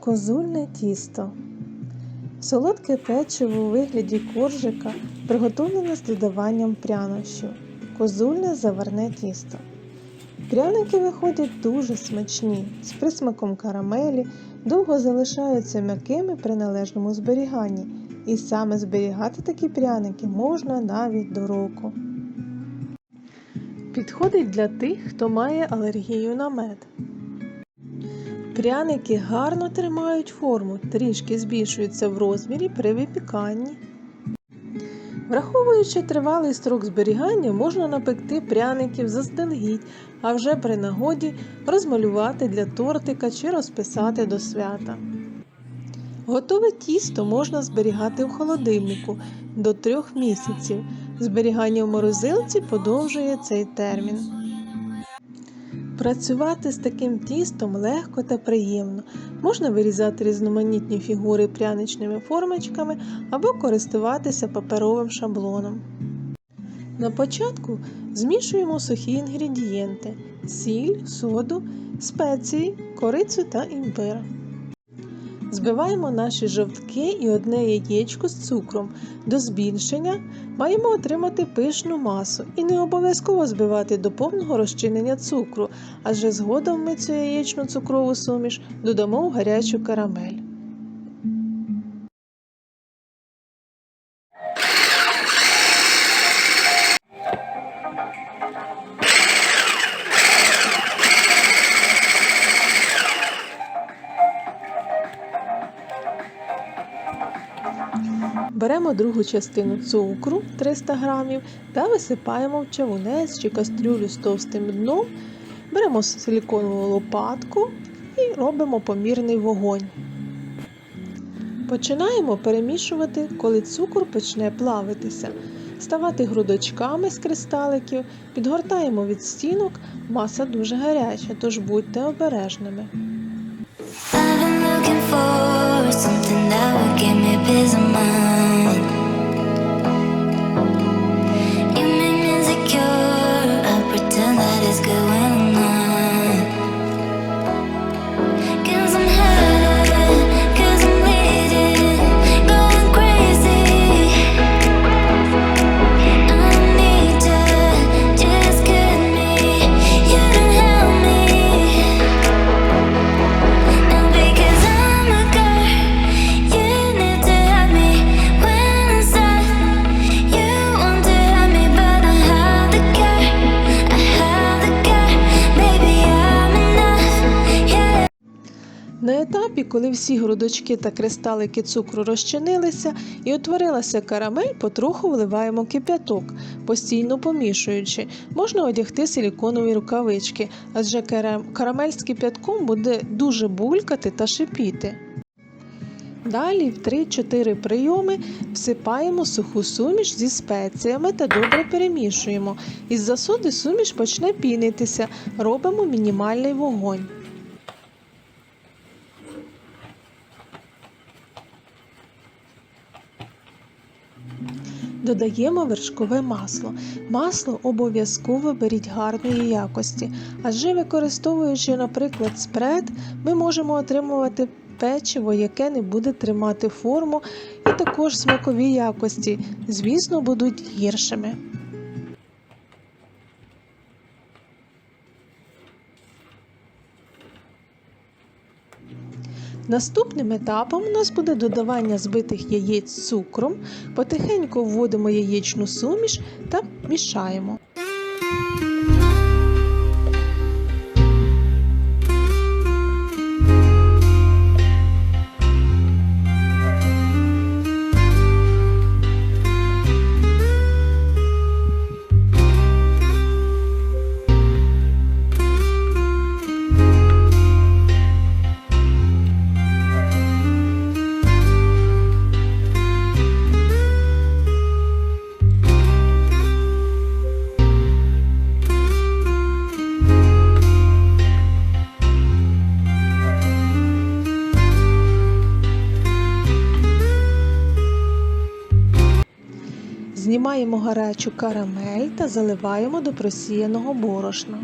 Козульне тісто. Солодке печиво у вигляді коржика приготовлене з додаванням прянощів. Козульне заварне тісто. Пряники виходять дуже смачні, з присмаком карамелі, довго залишаються м'якими при належному зберіганні. І саме зберігати такі пряники можна навіть до року. Підходить для тих, хто має алергію на мед. Пряники гарно тримають форму, трішки збільшуються в розмірі при випіканні. Враховуючи тривалий строк зберігання, можна напекти пряників заздалегідь, а вже при нагоді розмалювати для тортика чи розписати до свята. Готове тісто можна зберігати в холодильнику до 3 місяців. Зберігання в морозилці подовжує цей термін. Працювати з таким тістом легко та приємно. Можна вирізати різноманітні фігури пряничними формочками або користуватися паперовим шаблоном. На початку змішуємо сухі інгредієнти: сіль, соду, спеції, корицю та імбир. Збиваємо наші жовтки і одне яєчко з цукром. До збільшення маємо отримати пишну масу і не обов'язково збивати до повного розчинення цукру, адже згодом ми цю яєчну цукрову суміш додамо в гарячу карамель. Беремо другу частину цукру 300 г та висипаємо в чавунець чи кастрюлю з товстим дном. Беремо силіконову лопатку і робимо помірний вогонь. Починаємо перемішувати, коли цукор почне плавитися. Ставати грудочками з кристаликів, підгортаємо від стінок, маса дуже гаряча, тож будьте обережними. Коли всі грудочки та кристалики цукру розчинилися і утворилася карамель, потроху вливаємо кип'яток, постійно помішуючи. Можна одягти силіконові рукавички, адже кара- карамель з кип'ятком буде дуже булькати та шипіти. Далі в 3-4 прийоми всипаємо суху суміш зі спеціями та добре перемішуємо. Із засоди суміш почне пінитися, робимо мінімальний вогонь. Додаємо вершкове масло. Масло обов'язково беріть гарної якості, адже використовуючи, наприклад, спред, ми можемо отримувати печиво, яке не буде тримати форму, і також смакові якості, звісно, будуть гіршими. Наступним етапом у нас буде додавання збитих яєць з цукром. Потихеньку вводимо яєчну суміш та мішаємо. Знімаємо гарячу карамель та заливаємо до просіяного борошна.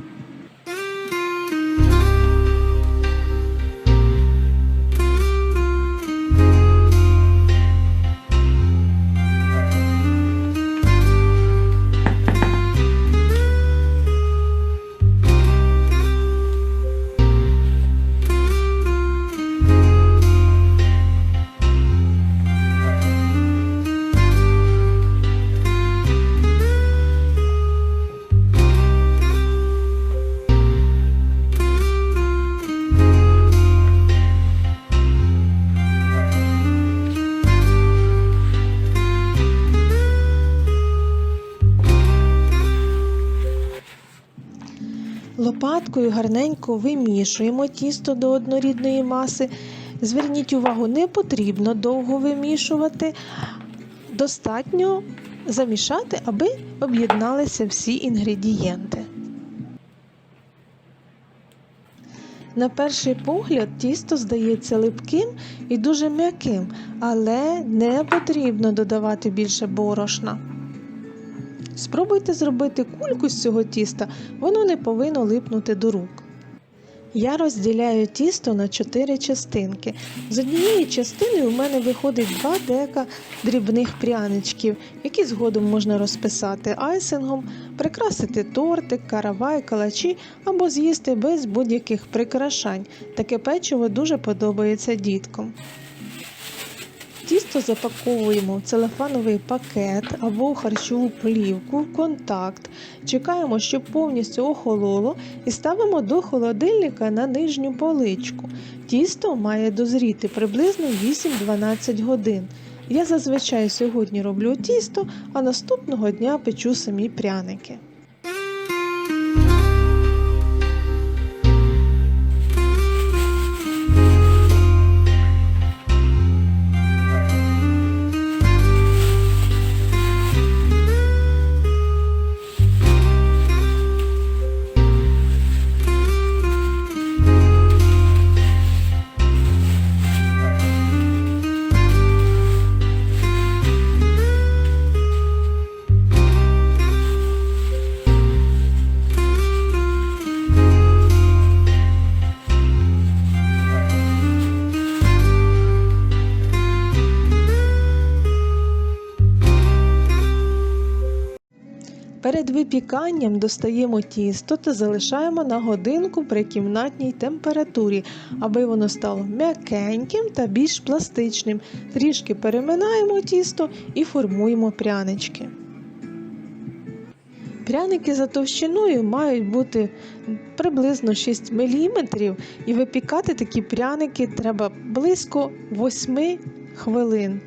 Теркаткою гарненько вимішуємо тісто до однорідної маси. Зверніть увагу, не потрібно довго вимішувати. Достатньо замішати, аби об'єдналися всі інгредієнти. На перший погляд тісто здається липким і дуже м'яким, але не потрібно додавати більше борошна. Спробуйте зробити кульку з цього тіста, воно не повинно липнути до рук. Я розділяю тісто на 4 частинки. З однієї частини у мене виходить 2 дека дрібних пряничків, які згодом можна розписати айсингом, прикрасити тортик, каравай, калачі або з'їсти без будь-яких прикрашань. Таке печиво дуже подобається діткам. Тісто запаковуємо в целофановий пакет або в харчову плівку в контакт. Чекаємо, щоб повністю охололо, і ставимо до холодильника на нижню поличку. Тісто має дозріти приблизно 8-12 годин. Я зазвичай сьогодні роблю тісто, а наступного дня печу самі пряники. Випіканням достаємо тісто та залишаємо на годинку при кімнатній температурі, аби воно стало м'якеньким та більш пластичним. Трішки переминаємо тісто і формуємо прянички. Пряники за товщиною мають бути приблизно 6 мм, і випікати такі пряники треба близько 8 хвилин.